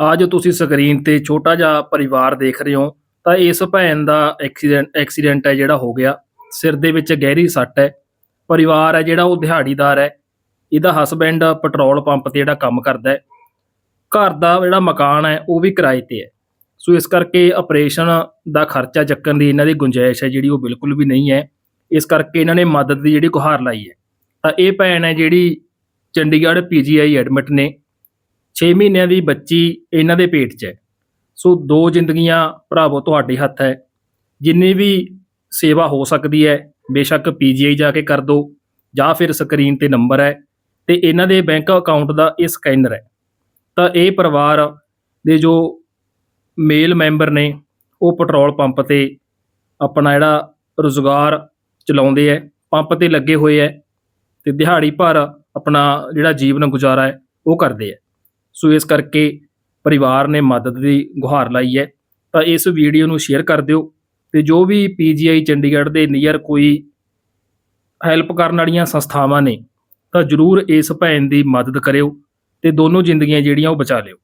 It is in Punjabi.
ਆ ਜੋ ਤੁਸੀਂ ਸਕਰੀਨ ਤੇ ਛੋਟਾ ਜਿਹਾ ਪਰਿਵਾਰ ਦੇਖ ਰਹੇ ਹੋ, ਤਾਂ ਇਸ ਭੈਣ ਦਾ ਐਕਸੀਡੈਂਟ ਐਕਸੀਡੈਂਟ ਹੈ ਜਿਹੜਾ ਹੋ ਗਿਆ। ਸਿਰ ਦੇ ਵਿੱਚ ਗਹਿਰੀ ਸੱਟ ਹੈ। ਪਰਿਵਾਰ ਹੈ ਜਿਹੜਾ ਉਹ ਦਿਹਾੜੀਦਾਰ ਹੈ। ਇਹਦਾ ਹਸਬੈਂਡ ਪੈਟਰੋਲ ਪੰਪ ਤੇ ਜਿਹੜਾ ਕੰਮ ਕਰਦਾ ਹੈ। ਘਰ ਦਾ ਜਿਹੜਾ ਮਕਾਨ ਹੈ, ਉਹ ਵੀ ਕਿਰਾਏ ਤੇ ਹੈ। ਸੋ ਇਸ ਕਰਕੇ ਆਪਰੇਸ਼ਨ ਦਾ ਖਰਚਾ ਚੱਕਣ ਦੀ ਇਹਨਾਂ ਦੀ ਗੁੰਜਾਇਸ਼ ਹੈ, ਜਿਹੜੀ ਉਹ ਬਿਲਕੁਲ ਵੀ ਨਹੀਂ ਹੈ। ਇਸ ਕਰਕੇ ਇਹਨਾਂ ਨੇ ਮਦਦ ਦੀ ਜਿਹੜੀ ਗੁਹਾਰ ਲਾਈ ਹੈ। ਤਾਂ ਇਹ ਭੈਣ ਹੈ ਜਿਹੜੀ ਚੰਡੀਗੜ੍ਹ ਪੀਜੀਆਈ ਐਡਮਿਟ ਨੇ। 6 ਮਹੀਨਿਆਂ ਦੀ ਬੱਚੀ ਇਹਨਾਂ ਦੇ ਪੇਟ 'ਚ ਹੈ। ਸੋ ਦੋ ਜ਼ਿੰਦਗੀਆਂ ਭਰਾਵੋ ਤੁਹਾਡੇ ਹੱਥ ਹੈ। ਜਿੰਨੀ ਵੀ ਸੇਵਾ ਹੋ ਸਕਦੀ ਹੈ, ਬੇਸ਼ੱਕ ਪੀਜੀਆਈ ਜਾ ਕੇ ਕਰ ਦਿਓ ਜਾਂ ਫਿਰ ਸਕਰੀਨ ਤੇ ਨੰਬਰ ਹੈ ਤੇ ਇਹਨਾਂ ਦੇ ਬੈਂਕ ਅਕਾਊਂਟ ਦਾ ਇਹ ਸਕੈਨਰ ਹੈ। ਤਾਂ ਇਹ ਪਰਿਵਾਰ ਦੇ ਜੋ ਮੇਲ ਮੈਂਬਰ ਨੇ, ਉਹ ਪੈਟਰੋਲ ਪੰਪ ਤੇ ਆਪਣਾ ਜਿਹੜਾ ਰੁਜ਼ਗਾਰ ਚਲਾਉਂਦੇ ਹੈ, ਪੰਪ ਤੇ ਲੱਗੇ ਹੋਏ ਹੈ ਤੇ ਦਿਹਾੜੀ ਭਰ ਆਪਣਾ ਜਿਹੜਾ ਜੀਵਨ ਗੁਜ਼ਾਰਾ ਹੈ, ਉਹ ਕਰਦੇ ਹੈ। ਸੋ ਇਸ ਕਰਕੇ ਪਰਿਵਾਰ ਨੇ ਮਦਦ ਦੀ ਗੁਹਾਰ ਲਾਈ ਹੈ। ਤਾਂ ਇਸ ਵੀਡੀਓ ਨੂੰ ਸ਼ੇਅਰ ਕਰ ਦਿਓ ਤੇ ਜੋ ਵੀ ਪੀਜੀਆਈ ਚੰਡੀਗੜ੍ਹ ਦੇ ਨੀਅਰ ਕੋਈ ਹੈਲਪ ਕਰਨ ਵਾਲੀਆਂ ਸੰਸਥਾਵਾਂ ਨੇ ਤਾਂ ਜਰੂਰ ਇਸ ਭੈਣ ਦੀ ਮਦਦ ਕਰਿਓ ਤੇ ਦੋਨੋਂ ਜ਼ਿੰਦਗੀਆਂ ਜਿਹੜੀਆਂ ਉਹ ਬਚਾ ਲਿਓ।